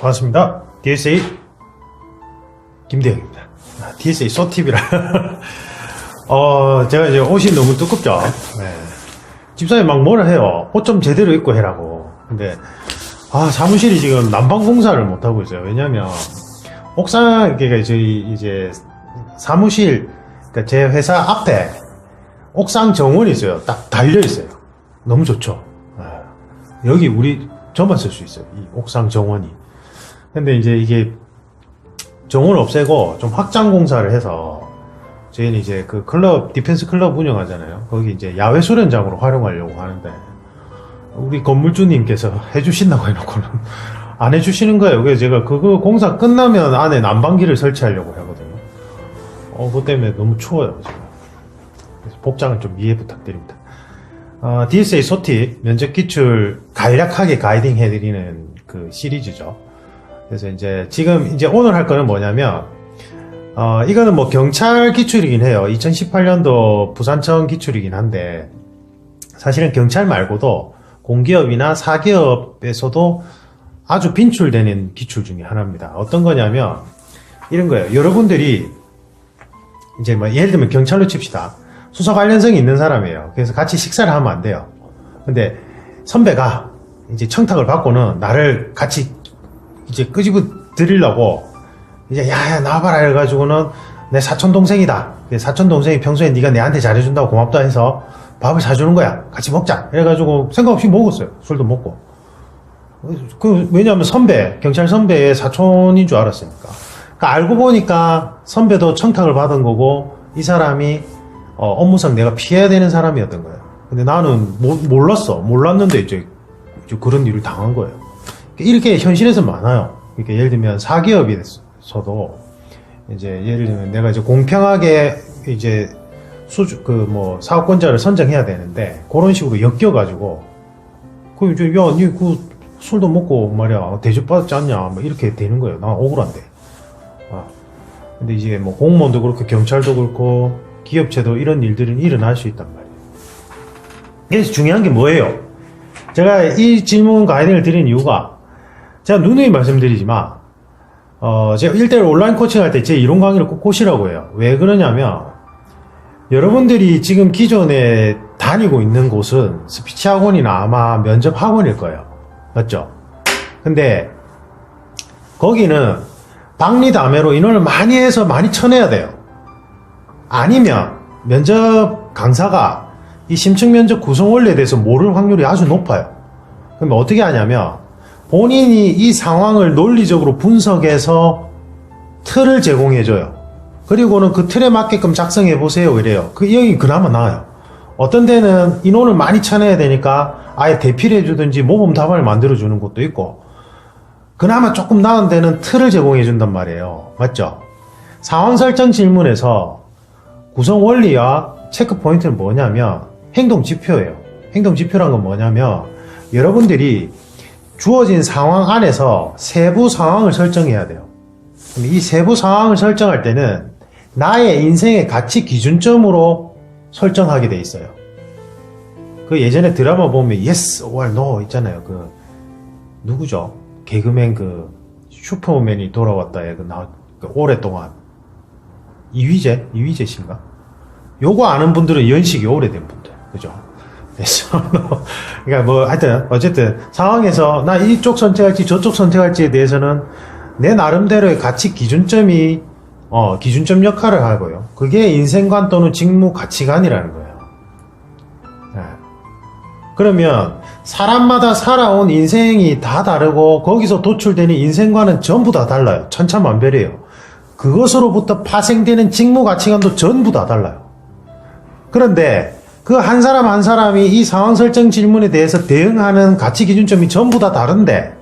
반갑습니다. DSA 김대영입니다. 아, DSA 소팁이라. 어, 제가 이제 옷이 너무 두껍죠. 네. 집사님 막 뭐라 해요. 옷 좀 제대로 입고 해라고. 근데, 아, 사무실이 지금 난방 공사를 못하고 있어요. 왜냐면, 옥상, 그러니까 저희 이제 사무실, 그러니까 제 회사 앞에 옥상 정원이 있어요. 딱 달려 있어요. 너무 좋죠. 네. 여기 우리 저만 쓸 수 있어요. 이 옥상 정원이. 근데 이제 이게 정원을 없애고 좀 확장 공사를 해서 저희는 이제 그 클럽 디펜스 클럽 운영하잖아요. 거기 이제 야외 수련장으로 활용하려고 하는데 우리 건물주님께서 해주신다고 해놓고는 안 해주시는 거예요. 그래서 제가 그거 공사 끝나면 안에 난방기를 설치하려고 하거든요. 어, 그것 때문에 너무 추워요. 그래서 복장을 좀 이해 부탁드립니다. 어, DSA 소티 면접 기출 간략하게 가이딩 해드리는 그 시리즈죠. 그래서 이제 지금 이제 오늘 할 거는 뭐냐면 어, 이거는 뭐 경찰 기출이긴 해요. 2018년도 부산청 기출이긴 한데 사실은 경찰 말고도 공기업이나 사기업에서도 아주 빈출되는 기출 중에 하나입니다. 어떤 거냐면 이런 거예요. 여러분들이 이제 뭐 예를 들면 경찰로 칩시다. 수사 관련성이 있는 사람이에요. 그래서 같이 식사를 하면 안 돼요. 근데 선배가 이제 청탁을 받고는 나를 같이 이제 끄집어 드리려고 이제 야야 나와봐라 해가지고는 내 사촌 동생이다. 사촌 동생이 평소에 네가 내한테 잘해준다고 고맙다 해서 밥을 사주는 거야. 같이 먹자. 해가지고 생각 없이 먹었어요. 술도 먹고. 그 왜냐하면 선배 경찰 선배의 사촌인 줄 알았으니까. 그러니까 알고 보니까 선배도 청탁을 받은 거고 이 사람이 어, 업무상 내가 피해야 되는 사람이었던 거예요. 근데 나는 모- 몰랐어. 몰랐는데 이제, 이제 그런 일을 당한 거예요. 이렇게 현실에서 많아요. 그러니까 예를 들면 사기업에서도 이제 예를 들면 내가 이제 공평하게 이제 수주 그 뭐 사업권자를 선정해야 되는데 그런 식으로 엮여 가지고 그 이제 야니그 술도 먹고 말이야 대접받았지 않냐 뭐 이렇게 되는 거예요. 나 억울한데. 아. 근데 이제 뭐 공무원도 그렇고 경찰도 그렇고 기업체도 이런 일들은 일어날 수 있단 말이에요. 그래서 중요한 게 뭐예요? 제가 이 질문 가이드를 드린 이유가 제가 누누이 말씀드리지만 어, 제가 1대1 온라인 코칭 할 때 제 이론 강의를 꼭 보시라고 해요. 왜 그러냐면 여러분들이 지금 기존에 다니고 있는 곳은 스피치 학원이나 아마 면접 학원일 거예요. 맞죠? 근데 거기는 박리담회로 인원을 많이 해서 많이 쳐내야 돼요. 아니면 면접 강사가 이 심층 면접 구성 원리에 대해서 모를 확률이 아주 높아요. 그러면 어떻게 하냐면 본인이 이 상황을 논리적으로 분석해서 틀을 제공해줘요. 그리고는 그 틀에 맞게끔 작성해 보세요. 이래요. 그 형이 그나마 나아요. 어떤 데는 인원을 많이 쳐내야 되니까 아예 대피를 해주든지 모범 답안을 만들어 주는 것도 있고 그나마 조금 나은 데는 틀을 제공해 준단 말이에요. 맞죠? 상황 설정 질문에서 구성 원리와 체크 포인트는 뭐냐면 행동 지표예요. 행동 지표란 건 뭐냐면 여러분들이 주어진 상황 안에서 세부 상황을 설정해야 돼요. 이 세부 상황을 설정할 때는 나의 인생의 가치 기준점으로 설정하게 돼 있어요. 그 예전에 드라마 보면 yes or no 있잖아요. 그 누구죠? 개그맨 그 슈퍼맨이 돌아왔다에 그 나, 그 오랫동안 이휘재 이휘재 씨인가? 요거 아는 분들은 연식이 오래된 분들, 그죠? 그래서 그러니까 뭐 하여튼 어쨌든 상황에서 나 이쪽 선택할지 저쪽 선택할지에 대해서는 내 나름대로의 가치 기준점이 어 기준점 역할을 하고요. 그게 인생관 또는 직무 가치관이라는 거예요. 네. 그러면 사람마다 살아온 인생이 다 다르고 거기서 도출되는 인생관은 전부 다 달라요. 천차만별이에요. 그것으로부터 파생되는 직무 가치관도 전부 다 달라요. 그런데 그 한 사람 한 사람이 이 상황 설정 질문에 대해서 대응하는 가치 기준점이 전부 다 다른데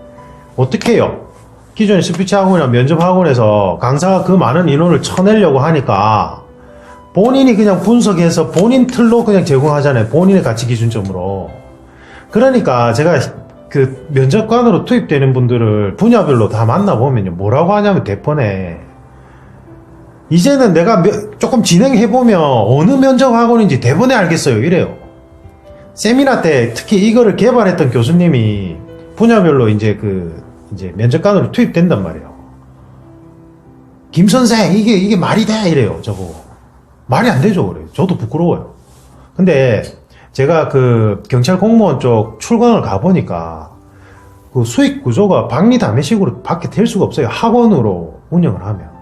어떻게 해요? 기존의 스피치 학원이나 면접 학원에서 강사가 그 많은 인원을 쳐내려고 하니까 본인이 그냥 분석해서 본인 틀로 그냥 제공하잖아요. 본인의 가치 기준점으로. 그러니까 제가 그 면접관으로 투입되는 분들을 분야별로 다 만나보면요. 뭐라고 하냐면 대번에 이제는 내가 몇- 조금 진행해 보면 어느 면접 학원인지 대번에 알겠어요. 이래요. 세미나 때 특히 이거를 개발했던 교수님이 분야별로 이제 그 이제 면접관으로 투입된단 말이에요. 김 선생 이게 이게 말이 돼 이래요 저보고 말이 안 되죠 그래요. 저도 부끄러워요. 근데 제가 그 경찰 공무원 쪽 출강을 가보니까 그 수익 구조가 박리담회식으로 밖에 될 수가 없어요. 학원으로 운영을 하면.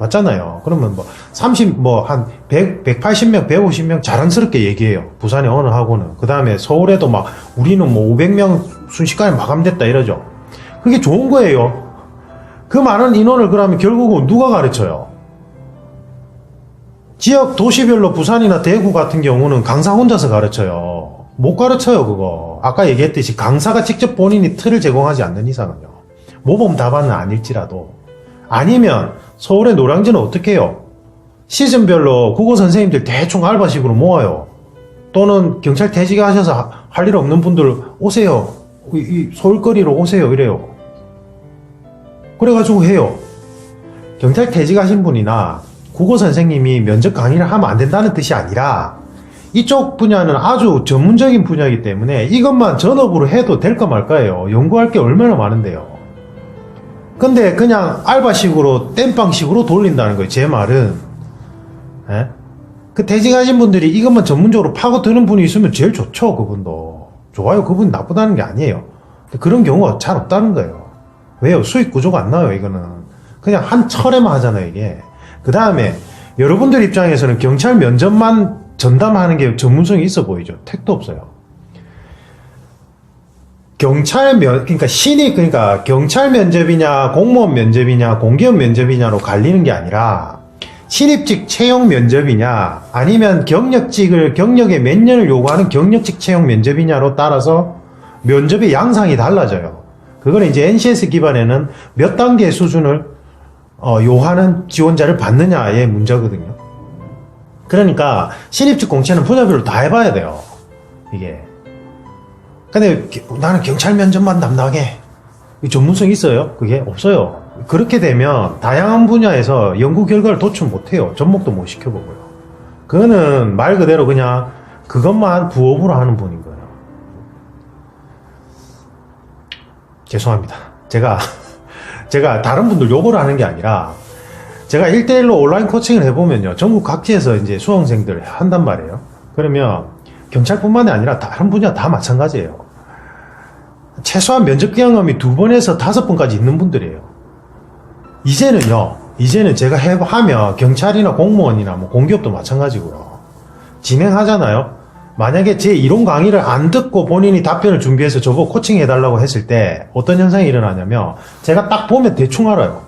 맞잖아요. 그러면 뭐 30, 뭐 한 100, 180명, 150명 자랑스럽게 얘기해요. 부산의 어느 학원은. 그 다음에 서울에도 막 우리는 뭐 500명 순식간에 마감됐다 이러죠. 그게 좋은 거예요. 그 많은 인원을 그러면 결국은 누가 가르쳐요? 지역 도시별로 부산이나 대구 같은 경우는 강사 혼자서 가르쳐요. 못 가르쳐요, 그거. 아까 얘기했듯이 강사가 직접 본인이 틀을 제공하지 않는 이상은요. 모범 답안은 아닐지라도. 아니면 서울의 노량진은 어떻게 해요? 시즌별로 국어 선생님들 대충 알바식으로 모아요. 또는 경찰 퇴직하셔서 할 일 없는 분들 오세요. 이, 이 서울거리로 오세요. 이래요. 그래가지고 해요. 경찰 퇴직하신 분이나 국어 선생님이 면접 강의를 하면 안 된다는 뜻이 아니라 이쪽 분야는 아주 전문적인 분야이기 때문에 이것만 전업으로 해도 될까 말까예요. 연구할 게 얼마나 많은데요. 근데 그냥 알바식으로 땜빵식으로 돌린다는 거예요. 제 말은. 예? 그 퇴직하신 분들이 이것만 전문적으로 파고드는 분이 있으면 제일 좋죠. 그분도. 좋아요. 그분 나쁘다는 게 아니에요. 그런 경우가 잘 없다는 거예요. 왜요? 수익 구조가 안 나요. 이거는. 그냥 한 철에만 하잖아요. 이게. 그 다음에 여러분들 입장에서는 경찰 면접만 전담하는 게 전문성이 있어 보이죠. 택도 없어요. 경찰 면, 그러니까 신입, 그러니까 경찰 면접이냐, 공무원 면접이냐, 공기업 면접이냐로 갈리는 게 아니라, 신입직 채용 면접이냐, 아니면 경력직을, 경력에 몇 년을 요구하는 경력직 채용 면접이냐로 따라서 면접의 양상이 달라져요. 그거는 이제 NCS 기반에는 몇 단계의 수준을 어, 요하는 지원자를 받느냐의 문제거든요. 그러니까 신입직 공채는 분야별로 다 해봐야 돼요. 이게. 근데 기- 나는 경찰 면접만 담당해. 이 전문성 있어요? 그게 없어요. 그렇게 되면 다양한 분야에서 연구 결과를 도출 못해요. 접목도 못 시켜보고요. 그거는 말 그대로 그냥 그것만 부업으로 하는 분인 거예요. 죄송합니다. 제가 제가 다른 분들 요구를 하는 게 아니라 제가 1대1로 온라인 코칭을 해보면요. 전국 각지에서 이제 수험생들 한단 말이에요. 그러면 경찰뿐만이 아니라 다른 분야 다 마찬가지예요. 최소한 면접 경험이 두 번에서 다섯 번까지 있는 분들이에요. 이제는요, 이제는 제가 해, 하면 경찰이나 공무원이나 뭐 공기업도 마찬가지고요. 진행하잖아요. 만약에 제 이론 강의를 안 듣고 본인이 답변을 준비해서 저보고 코칭해달라고 했을 때 어떤 현상이 일어나냐면 제가 딱 보면 대충 알아요.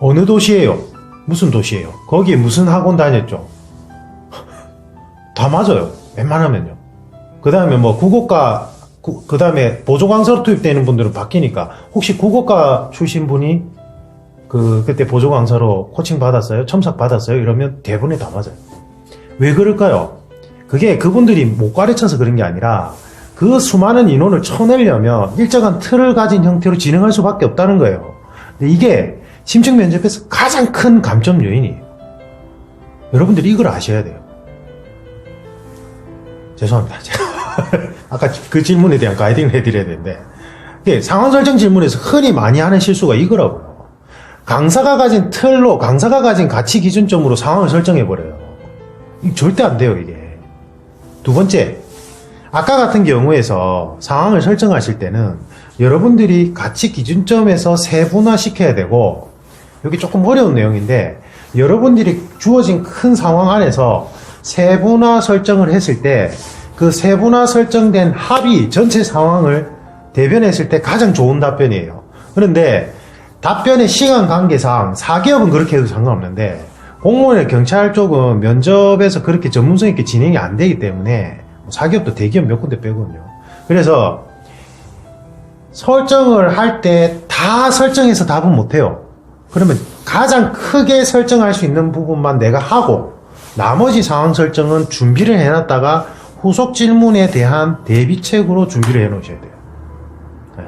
어느 도시예요? 무슨 도시예요? 거기에 무슨 학원 다녔죠? 다 맞아요. 웬만하면요. 그 다음에 뭐 국어과, 그 다음에 보조강사로 투입되는 분들은 바뀌니까 혹시 국어과 출신 분이 그, 그때 보조강사로 코칭 받았어요? 첨삭 받았어요? 이러면 대부분이 다 맞아요. 왜 그럴까요? 그게 그분들이 못 가르쳐서 그런 게 아니라 그 수많은 인원을 쳐내려면 일정한 틀을 가진 형태로 진행할 수밖에 없다는 거예요. 근데 이게 심층 면접에서 가장 큰 감점 요인이에요. 여러분들이 이걸 아셔야 돼요. 죄송합니다. 아까 그 질문에 대한 가이딩을 해드려야 되는데 상황 설정 질문에서 흔히 많이 하는 실수가 이거라고요. 강사가 가진 틀로 강사가 가진 가치 기준점으로 상황을 설정해 버려요. 이 절대 안 돼요 이게. 두 번째, 아까 같은 경우에서 상황을 설정하실 때는 여러분들이 가치 기준점에서 세분화 시켜야 되고, 여기 조금 어려운 내용인데, 여러분들이 주어진 큰 상황 안에서 세분화 설정을 했을 때, 그 세분화 설정된 합의 전체 상황을 대변했을 때 가장 좋은 답변이에요. 그런데 답변의 시간 관계상 사기업은 그렇게 해도 상관없는데 공무원이나 경찰 쪽은 면접에서 그렇게 전문성 있게 진행이 안 되기 때문에 뭐 사기업도 대기업 몇 군데 빼거든요. 그래서 설정을 할 때 다 설정해서 답은 못해요. 그러면 가장 크게 설정할 수 있는 부분만 내가 하고 나머지 상황 설정은 준비를 해놨다가 후속 질문에 대한 대비책으로 준비를 해놓으셔야 돼요. 네.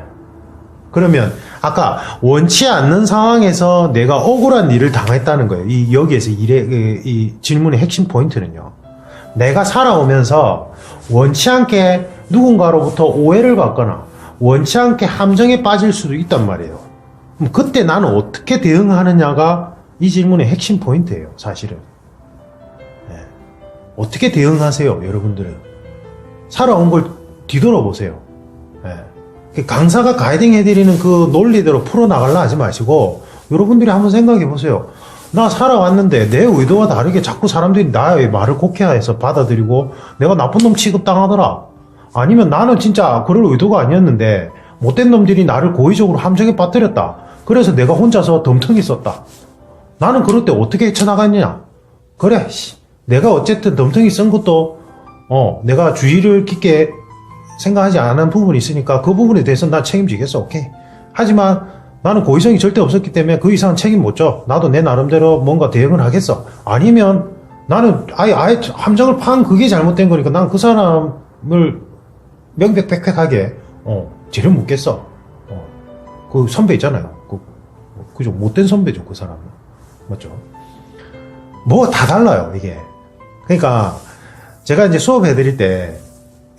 그러면 아까 원치 않는 상황에서 내가 억울한 일을 당했다는 거예요. 이 여기에서 일의 이, 이 질문의 핵심 포인트는요. 내가 살아오면서 원치 않게 누군가로부터 오해를 받거나 원치 않게 함정에 빠질 수도 있단 말이에요. 그때 나는 어떻게 대응하느냐가 이 질문의 핵심 포인트예요, 사실은. 예. 어떻게 대응하세요, 여러분들은? 살아온 걸 뒤돌아보세요. 예. 그 강사가 가이딩 해드리는 그 논리대로 풀어나갈라 하지 마시고, 여러분들이 한번 생각해 보세요. 나 살아왔는데 내 의도와 다르게 자꾸 사람들이 나의 말을 곡해해서 받아들이고 내가 나쁜 놈 취급당하더라. 아니면 나는 진짜 그럴 의도가 아니었는데 못된 놈들이 나를 고의적으로 함정에 빠뜨렸다. 그래서 내가 혼자서 덤텅이 썼다. 나는 그럴 때 어떻게 헤쳐나갔냐? 그래, 씨. 내가 어쨌든 덤텅이 쓴 것도, 어, 내가 주의를 깊게 생각하지 않은 부분이 있으니까 그 부분에 대해서 난 책임지겠어. 오케이. 하지만 나는 고의성이 절대 없었기 때문에 그 이상 책임 못 져. 나도 내 나름대로 뭔가 대응을 하겠어. 아니면 나는 아예, 아예 함정을 파는 그게 잘못된 거니까 난 그 사람을 명백백백하게, 어, 죄를 묻겠어. 어, 그 선배 있잖아요. 그, 그죠. 못된 선배죠. 그 사람은. 맞죠? 뭐가 다 달라요, 이게. 그러니까, 제가 이제 수업 해 드릴 때,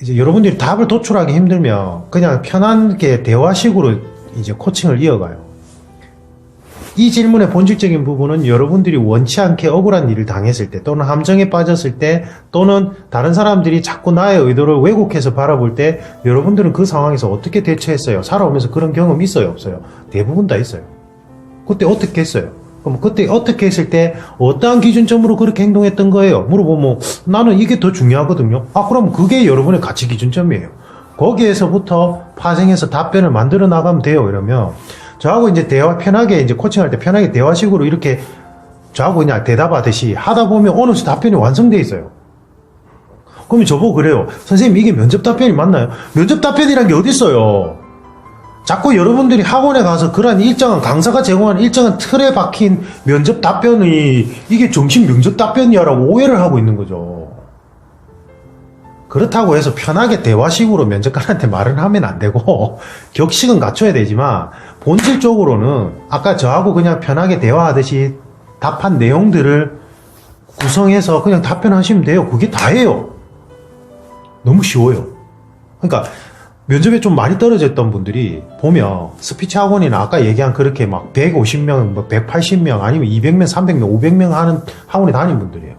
이제 여러분들이 답을 도출하기 힘들면, 그냥 편안하게 대화식으로 이제 코칭을 이어가요. 이 질문의 본질적인 부분은 여러분들이 원치 않게 억울한 일을 당했을 때, 또는 함정에 빠졌을 때, 또는 다른 사람들이 자꾸 나의 의도를 왜곡해서 바라볼 때, 여러분들은 그 상황에서 어떻게 대처했어요? 살아오면서 그런 경험 있어요? 없어요? 대부분 다 있어요. 그때 어떻게 했어요? 그럼 그때 어떻게 했을 때 어떠한 기준점으로 그렇게 행동했던 거예요? 물어보면 나는 이게 더 중요하거든요. 아 그럼 그게 여러분의 가치 기준점이에요. 거기에서부터 파생해서 답변을 만들어 나가면 돼요. 이러면 저하고 이제 대화 편하게 이제 코칭할 때 편하게 대화식으로 이렇게 저하고 그냥 대답하듯이 하다 보면 어느새 답변이 완성돼 있어요. 그러면 저보고 그래요. 선생님 이게 면접 답변이 맞나요? 면접 답변이란 게 어디 있어요? 자꾸 여러분들이 학원에 가서 그러한 일정한 강사가 제공한 일정한 틀에 박힌 면접 답변이 이게 정식 면접 답변이야라고 오해를 하고 있는 거죠. 그렇다고 해서 편하게 대화식으로 면접관한테 말을 하면 안 되고 격식은 갖춰야 되지만 본질적으로는 아까 저하고 그냥 편하게 대화하듯이 답한 내용들을 구성해서 그냥 답변하시면 돼요. 그게 다예요. 너무 쉬워요. 그러니까 면접에 좀 많이 떨어졌던 분들이 보면 스피치 학원이나 아까 얘기한 그렇게 막 150명, 뭐 180명 아니면 200명, 300명, 500명 하는 학원에 다닌 분들이에요.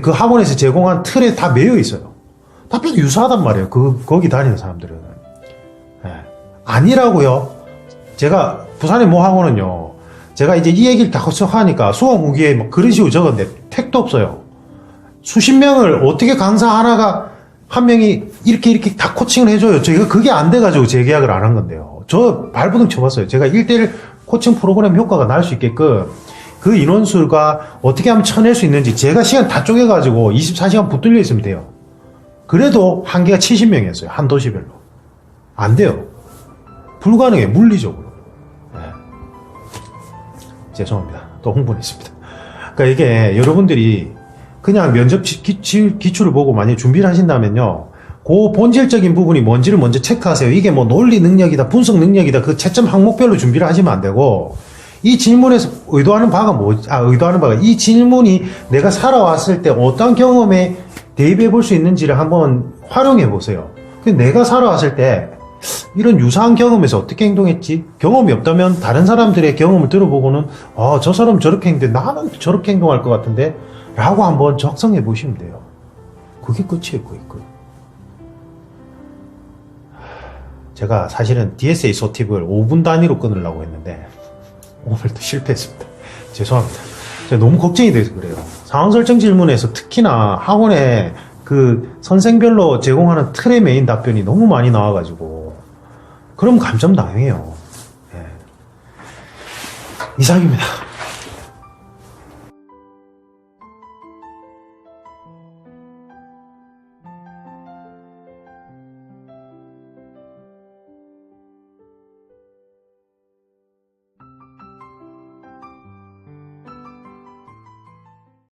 그 학원에서 제공한 틀에 다 매여 있어요. 답변이 유사하단 말이에요. 그, 거기 다니는 사람들은. 예. 아니라고요. 제가 부산의 모 학원은요. 제가 이제 이 얘기를 다 하니까 수업 후기에 막 그런 식으로 적었는데 택도 없어요. 수십 명을 어떻게 강사 하나가 한 명이 이렇게 이렇게 다 코칭을 해줘요. 저희가 그게 안 돼가지고 재계약을 안 한 건데요. 저 발버둥 쳐봤어요. 제가 1대1 코칭 프로그램 효과가 날 수 있게끔 그 인원수가 어떻게 하면 쳐낼 수 있는지 제가 시간 다 쪼개가지고 24시간 붙들려 있으면 돼요. 그래도 한계가 70명이었어요. 한 도시별로. 안 돼요. 불가능해, 물리적으로. 네. 죄송합니다. 또 홍보했습니다. 그러니까 이게 여러분들이 그냥 면접 기, 기, 기출을 보고 만약 준비를 하신다면요. 그 본질적인 부분이 뭔지를 먼저 체크하세요. 이게 뭐 논리 능력이다, 분석 능력이다, 그 채점 항목별로 준비를 하시면 안 되고, 이 질문에서 의도하는 바가 뭐, 아, 의도하는 바가, 이 질문이 내가 살아왔을 때 어떤 경험에 대입해 볼 수 있는지를 한번 활용해 보세요. 그 내가 살아왔을 때, 이런 유사한 경험에서 어떻게 행동했지? 경험이 없다면 다른 사람들의 경험을 들어보고는, 아, 저 사람 저렇게 했는데 나는 저렇게 행동할 것 같은데? 라고 한번 적성해 보시면 돼요. 그게 끝이에요, 그게 끝. 제가 사실은 DSA 소팁을 5분 단위로 끊으려고 했는데, 오늘도 실패했습니다. 죄송합니다. 제가 너무 걱정이 돼서 그래요. 상황 설정 질문에서 특히나 학원에 그 선생별로 제공하는 틀의 메인 답변이 너무 많이 나와가지고, 그럼 감점 당해요. 예. 이상입니다.